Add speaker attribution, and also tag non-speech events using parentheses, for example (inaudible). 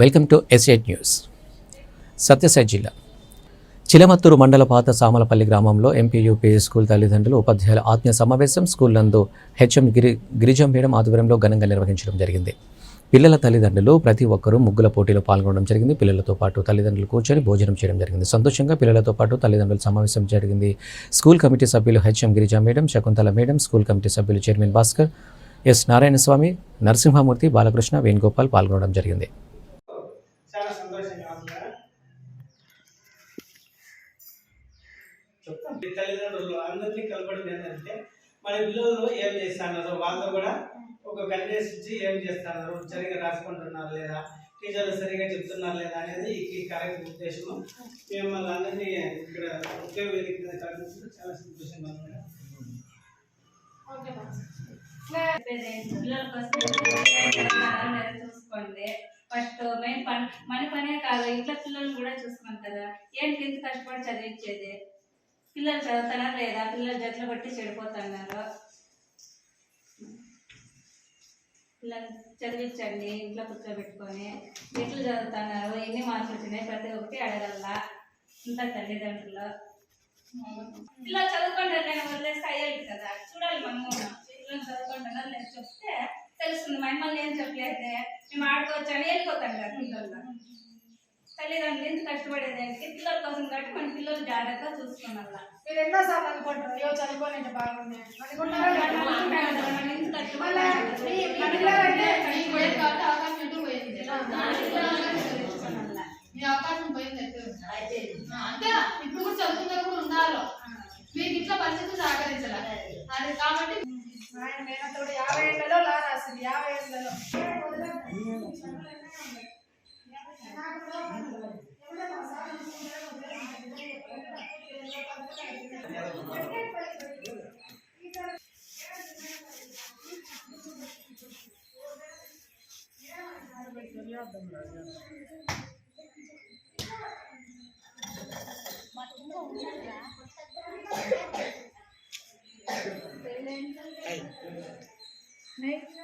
Speaker 1: Welcome to SAT news. Sathya Sai జిల్లా. చిలమత్తూరు మండల పాత సామలపల్లి గ్రామంలో ఎంపీ యూపీ స్కూల్ తల్లిదండ్రులు ఉపాధ్యాయుల ఆత్మీయ సమావేశం స్కూల్ నందు హెచ్ఎం గిరి గిరిజం మేడం ఆధ్వర్యంలో ఘనంగా నిర్వహించడం జరిగింది. పిల్లల తల్లిదండ్రులు ప్రతి ఒక్కరూ ముగ్గుల పోటీలో పాల్గొనడం జరిగింది. పిల్లలతో పాటు తల్లిదండ్రులు కూర్చొని భోజనం చేయడం జరిగింది. సంతోషంగా పిల్లలతో పాటు తల్లిదండ్రుల సమావేశం జరిగింది. స్కూల్ కమిటీ సభ్యులు HM Girija madam Shakuntala madam school committee సభ్యులు చైర్మన్ భాస్కర్ ఎస్ నారాయణస్వామి నరసింహమూర్తి బాలకృష్ణ వేణుగోపాల్ పాల్గొనడం జరిగింది.
Speaker 2: తల్లిదండ్రులు అందరినీ కలపడం ఏంటంటే మన పిల్లలు ఏం చేస్తున్నారు వాళ్ళతో కూడా ఒక కన్వెన్స్ ఇచ్చి ఏం చేస్తున్నారు సరిగా రాసుకుంటున్నారు లేదా? టీచర్లు సరిగా చెప్తున్నారు లేదా అనేది ఈ కార్యక్రమ ఉద్దేశము. మిమ్మల్ని అందరినీ ఇక్కడ ఒకే వేదిక మీద కల్పించడం చాలా సంతోషంగా ఉంది. (laughs)
Speaker 3: చూసుకోండి. ఫస్ట్ మెయిన్ పని మన పనే కాదు ఇంట్లో పిల్లలు కూడా చూసుకోండి కదా. ఏంటి ఇంత కష్టపడి చదివించేది? పిల్లలు చదువుతారా లేదా? పిల్లలు జట్లు బట్టి చెడిపోతున్నారు. పిల్లలు చదివించండి ఇంట్లో కూర్చోబెట్టుకొని. ఎట్లు చదువుతున్నారు? ఎన్ని మార్కులు వచ్చినాయి? ప్రతి ఒక్కటి అడగల. ఇంత తల్లిదండ్రులు. పిల్లలు చదువుకుంటారు నేను వదిలేస్తే అయ్యేది కదా. చూడాలి మనము. పిల్లలు చదువుకుంటున్నారు లేదు చెప్తే తెలుస్తుంది. మమ్మల్ని ఏం చెప్పలేదు? మేము ఆడుకోవచ్చు అని వెళ్ళిపోతాం పిల్లలు. తల్లిదండ్రులు ఎంత కష్టపడేది అంటే పిల్లల కోసం కాబట్టి మన పిల్లలు జాగ్రత్తగా చూసుకోవాలా
Speaker 4: మీరు ఎన్నో సార్లు అనుకుంటారు అయ్యో చదువుకోలేదు బాగుంది మీ-
Speaker 5: అవకాశం పోయింది? అంతే ఇప్పుడు కూడా చదువుకున్న కూడా ఉన్నారు మీకు ఇట్లా పరిస్థితులు సహకరించాల? అది కాబట్టి
Speaker 4: ఆయన మేనత్తోడు యాభై ఏళ్ళలో లా రాసింది యాభై ఏళ్ళలో. Next.